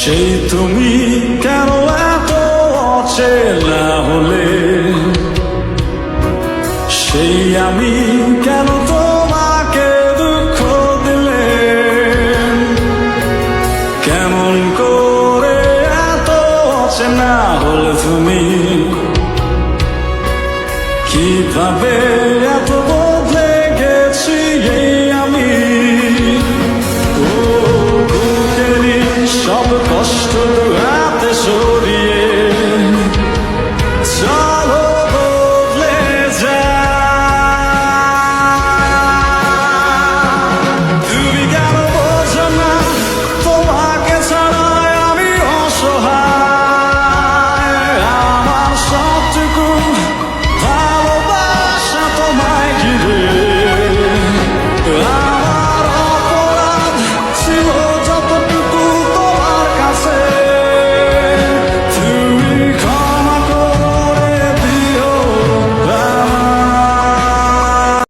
সেই তুমি কেন এত অচেনা হলে? সেই আমি কেন তোমাকে দুঃখ দিলে? কেমন করে এত অচেনা হলে তুমি? কীভাবে এত